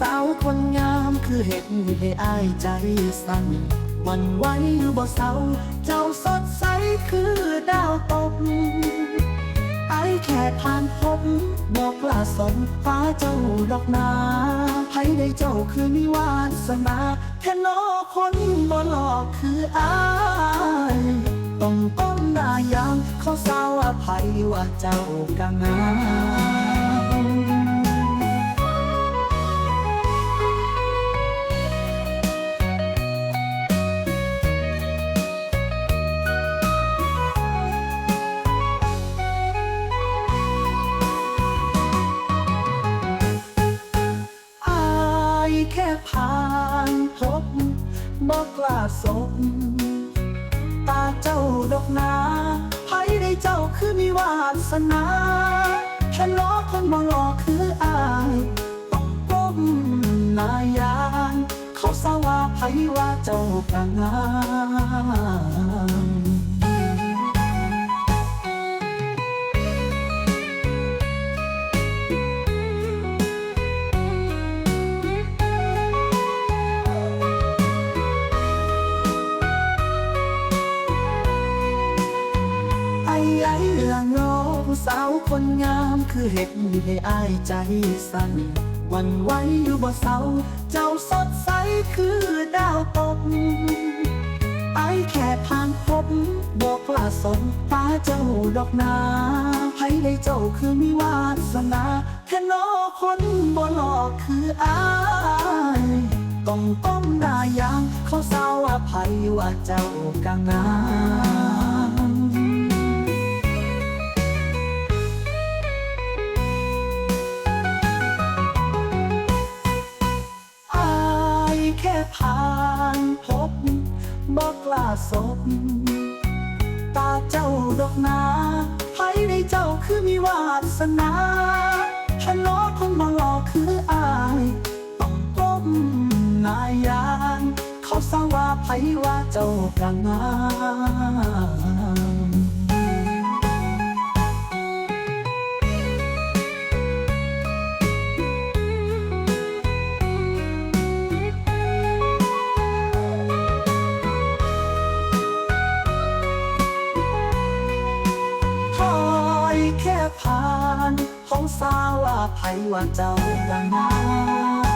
สาวคนงามคือเห็ดให้อายใจสั่นหวันไหวอยู่บ่เศร้า เจ้าสดใสคือดาวตกไอแค่ผ่านพบบอกลาสมฟ้าเจ้าดอกนาให้ได้เจ้าคือนิวาสนาแค่นอคนบ่หลอกคืออายต้องต้นหน้ายางเขาสาวอภัยว่าเจ้ากังงา บอกกล้าสมตาเจ้าดอกนาไผได้เจ้าคือมีวาสนาฉันล้อคนมารอคืออายต้องก้มนายานเขาสาว่าไผว่าเจ้ากะงาม คนงามคือเห็ดให้อายใจสั่นวันไหวอยู่บ่เศร้าเจ้าสดใสคือดาวตกไอ้แค่ผ่านพบบอกว่าสนฟ้าเจ้าดอกนาให้ได้เจ้าคือมีวาสนาแค่นอคนบ่หลอกคืออายต้องก้มหน้ายางเขาสาวอภัยว่าเจ้ากะงนา ผ่านพบบอกกล้าสบตาเจ้าดอกนาไผในเจ้าคือมีวาสนาฉันล้อคนมาหลอกคืออายต้องก้มนายาน เขาสาว่าไผว่าเจ้ากะงา พาน ของสาวลาไผว่าเจ้าดังนั้